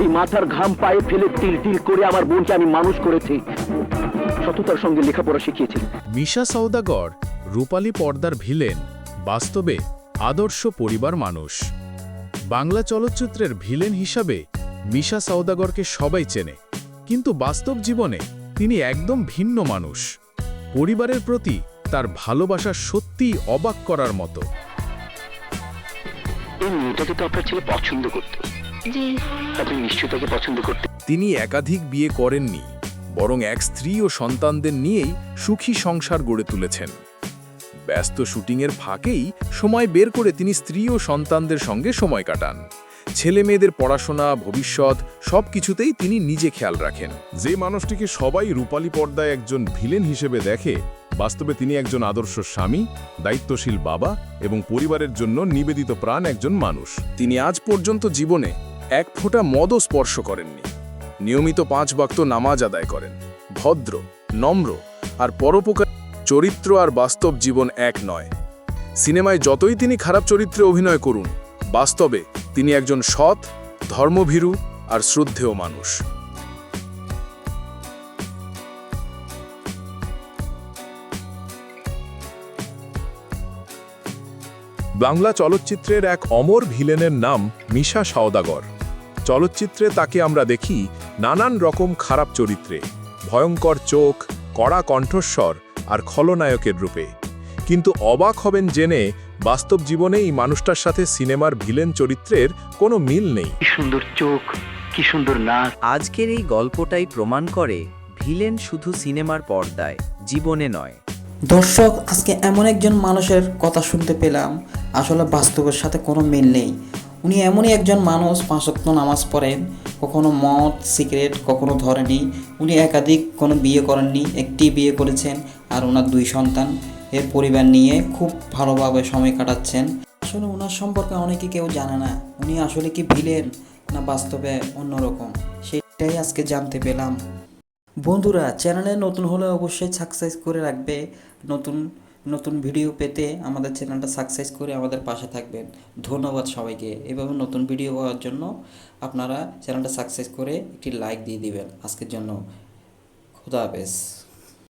এই মাথার ঘাম পায়ে ফেলে তিল তিল করে আমার বোনকে আমি মানুষ করেছি। সততার সঙ্গে লেখাপড়া শিখিয়েছি। মিশা সওদাগর রূপালী পর্দার ভিলেন বাস্তবে আদর্শ পরিবার মানুষ। বাংলা চলচ্চিত্রের ভিলেন হিসাবে মিশা সওদাগরকে সবাই চেনে। কিন্তু বাস্তব জীবনে তিনি একদম ভিন্ন মানুষ। পরিবারের প্রতি তার ভালোবাসা সত্যিই অবাক করার মতো। এই মেয়েটাকে তো আপনার ছেলে পছন্দ করতো। আপনি নিশ্চয়ই তাকে পছন্দ করতে তিনি একাধিক বিয়ে করেননি বরং এক স্ত্রী ও সন্তানদের নিয়েই সুখী সংসার গড়ে তুলেছেন। ব্যস্ত শুটিংয়ের ফাঁকেই সময় বের করে তিনি স্ত্রী ও সন্তানদের সঙ্গে সময় কাটান। ছেলে মেয়েদের পড়াশোনা ভবিষ্যৎ সব কিছুতেই তিনি নিজে খেয়াল রাখেন। যে মানুষটিকে সবাই রূপালী পর্দায় একজন ভিলেন হিসেবে দেখে বাস্তবে তিনি একজন আদর্শ স্বামী দায়িত্বশীল বাবা এবং পরিবারের জন্য নিবেদিত প্রাণ একজন মানুষ। তিনি আজ পর্যন্ত জীবনে এক ফোঁটা মদও স্পর্শ করেননি। নিয়মিত পাঁচ বাক্ত নামাজ আদায় করেন। ভদ্র, নম্র আর পরোপকার চরিত্র আর বাস্তব জীবন এক নয়। সিনেমায় যতই তিনি খারাপ চরিত্রে অভিনয় করুন, বাস্তবে তিনি একজন সৎ, ধর্মভীরু আর শ্রদ্ধেয় মানুষ। বাংলা চলচ্চিত্রের এক অমর ভিলেনের নাম মিশা সওদাগর। চলচ্চিত্রে তাকে আমরা দেখি নানান রকম খারাপ চরিত্রে ভয়ঙ্কর চোখ কড়া কণ্ঠস্বর আর খলনায়কের রূপে। কিন্তু অবাক হবেন জেনে বাস্তব জীবনে এই মানুষটার সাথে সিনেমার ভিলেন চরিত্রের কোনো মিল নেই। কি সুন্দর চোখ কি সুন্দর নাক। আজকের এই গল্পটাই প্রমাণ করে ভিলেন শুধু সিনেমার পর্দায় জীবনে নয়। দর্শক আজকে এমন একজন মানুষের কথা শুনতে পেলাম। আসলে বাস্তবের সাথে কোনো মিল নেই। উনি এমনই একজন মানুষ, পাঁচক্ত নামাজ পড়েন কখনো মদ, সিগারেট কখনো ধরেনি। উনি একাধিক কোনো বিয়ে করেননি, একটি বিয়ে করেছেন আর ওনার দুই সন্তান। এর পরিবার নিয়ে খুব ভালোভাবে সময় কাটাচ্ছেন। আসলে ওনার সম্পর্কে অনেকে কেউ জানে না, উনি আসলে কি ভিলেন না বাস্তবে অন্যরকম, সেটাই আজকে জানতে পেলাম। বন্ধুরা, চ্যানেলে নতুন হলে অবশ্যই সাবস্ক্রাইব করে রাখবে। নতুন নতুন ভিডিও পেতে আমাদের চ্যানেলটা সাকসেস করে আমাদের পাশে থাকবেন। ধন্যবাদ সবাইকে। এভাবে নতুন ভিডিও পাওয়ার জন্য আপনারা চ্যানেলটা সাকসেস করে একটি লাইক দিয়ে দিবেন। আজকের জন্য খুদা হাফেজ।